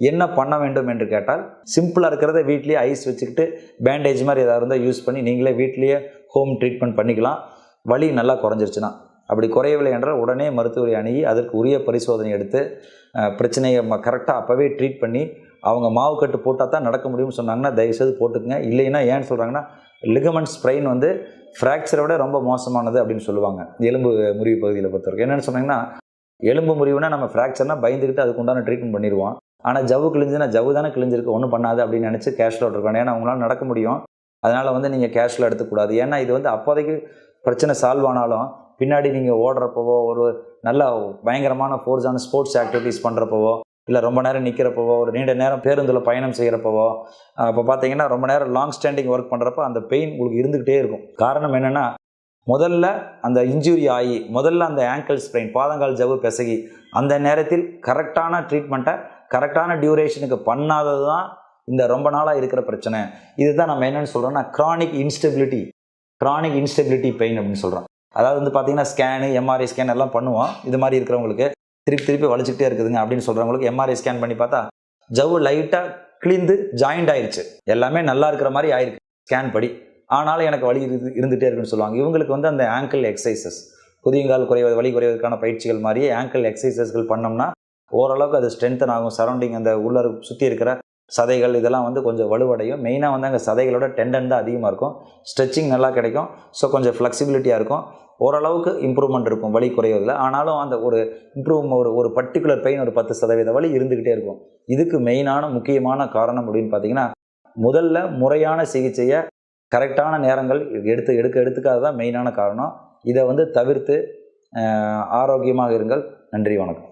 என்ன பண்ண வேண்டும் என்று கேட்டால் சிம்பிளாக இருக்கிறத வீட்லேயே ஐஸ் வச்சுக்கிட்டு பேண்டேஜ் மாதிரி ஏதாவது இருந்தால் யூஸ் பண்ணி நீங்களே வீட்லேயே ஹோம் ட்ரீட்மெண்ட் பண்ணிக்கலாம். வலி நல்லா குறைஞ்சிருச்சுன்னா. அப்படி குறையவில்லை என்றால் உடனே மருத்துவரை அணுகி அதற்கு உரிய பரிசோதனை எடுத்து பிரச்சனையை கரெக்டாக அப்போவே ட்ரீட் பண்ணி அவங்க மாவு கட்டு போட்டால் தான் நடக்க முடியும்னு சொன்னாங்கன்னா தயவுசெய்து போட்டுக்குங்க. இல்லைன்னா ஏன்னு சொல்கிறாங்கன்னா லிகமெண்ட் ஸ்ப்ரெயின் வந்து ஃப்ராக்சரை விட ரொம்ப மோசமானது அப்படின்னு சொல்லுவாங்க. எலும்பு முறிவு பகுதியில் பொறுத்தவரைக்கும். என்னென்னு சொன்னாங்கன்னா எலும்பு முறிவுனா நம்ம ஃப்ராக்சர்னால் பயந்துக்கிட்டு அதுக்கு உண்டான ட்ரீட்மெண்ட் பண்ணிடுவோம். ஆனால் ஜவ்வு கிழிஞ்சுன்னா ஜவ்வு தானே கிழிஞ்சிருக்கு ஒன்றும் பண்ணாது அப்படின்னு நினச்சி கேஷில் விட்டுருக்கணும். ஏன்னா அவங்களால நடக்க முடியும். அதனால் வந்து நீங்கள் கேஷில் எடுத்துக்கூடாது. ஏன்னா இது வந்து அப்போதைக்கு பிரச்சனை சால்வ் ஆனாலும் பின்னாடி நீங்கள் ஓடுறப்பவோ ஒரு நல்ல பயங்கரமான ஃபோர்ஸான ஸ்போர்ட்ஸ் ஆக்டிவிட்டீஸ் பண்ணுறப்பவோ இல்லை ரொம்ப நேரம் நிற்கிறப்பவோ ஒரு நீண்ட நேரம் பேருந்தில் பயணம் செய்கிறப்பவோ அப்போ பார்த்தீங்கன்னா ரொம்ப நேரம் லாங் ஸ்டாண்டிங் ஒர்க் பண்ணுறப்போ அந்த பெயின் உங்களுக்கு இருந்துக்கிட்டே இருக்கும். காரணம் என்னென்னா முதல்ல அந்த இன்ஜுரி ஆகி முதல்ல அந்த ஆங்கிள் ஸ்ப்ரெயின் பாதங்கால் ஜவ்வு பிசகி அந்த நேரத்தில் கரெக்டான ட்ரீட்மெண்ட்டை கரெக்டான டியூரேஷனுக்கு பண்ணாதது தான் இந்த ரொம்ப நாளாக இருக்கிற பிரச்சனை. இதுதான் நம்ம என்னென்னு சொல்கிறோம்னா chronic instability chronic instability pain அப்படின்னு சொல்கிறோம் அதாவது வந்து பார்த்தீங்கன்னா ஸ்கேனு எம்ஆர்ஐ ஸ்கேன் எல்லாம் பண்ணுவோம். இது மாதிரி இருக்கிறவங்களுக்கு திருப்பி திருப்பி வலிச்சுக்கிட்டே இருக்குதுங்க அப்படின்னு சொல்கிறவங்களுக்கு எம்ஆர்ஐ ஸ்கேன் பண்ணி பார்த்தா ஜவ்வு லைட்டாக கிழிந்து ஜாயிண்ட் ஆயிடுச்சு எல்லாமே நல்லா இருக்கிற மாதிரி ஆயிருக்கு. ஸ்கேன் படி. ஆனாலும் எனக்கு வலி இருந்து இருந்துகிட்டே இருக்குன்னு சொல்லுவாங்க. இவங்களுக்கு வந்து அந்த ஆங்கிள் எக்ஸசைசஸ் குதியங்கால் குறைவது வலி குறைவதற்கான பயிற்சிகள் மாதிரியே ஆங்கிள் எக்ஸசைசஸ்கள் பண்ணோம்னா ஓரளவுக்கு அது ஸ்ட்ரென்தன் ஆகும். சரௌண்டிங் அந்த உள்ள சுற்றி இருக்கிற சதைகள் இதெல்லாம் வந்து கொஞ்சம் வலுவடையும். மெயினாக வந்து அங்கே சதைகளோட டெண்டன் தான் அதிகமாக இருக்கும். ஸ்ட்ரெச்சிங் நல்லா கிடைக்கும். ஸோ கொஞ்சம் ஃப்ளெக்சிபிலிட்டியாக இருக்கும். ஓரளவுக்கு இம்ப்ரூவ்மெண்ட் இருக்கும் வலி குறைவதில். ஆனாலும் அந்த ஒரு இம்ப்ரூவ் ஒரு ஒரு பர்டிகுலர் பெயின் ஒரு பத்து சதவீத வலி இருந்துக்கிட்டே இருக்கும். இதுக்கு மெயினான முக்கியமான காரணம் அப்படின்னு பார்த்தீங்கன்னா முதல்ல முறையான சிகிச்சையை கரெக்டான நேரங்கள் எடுத்து எடுக்க எடுத்துக்காத தான் மெயினான காரணம். இதை வந்து தவிர்த்து ஆரோக்கியமாக இருங்கள். நன்றி வணக்கம்.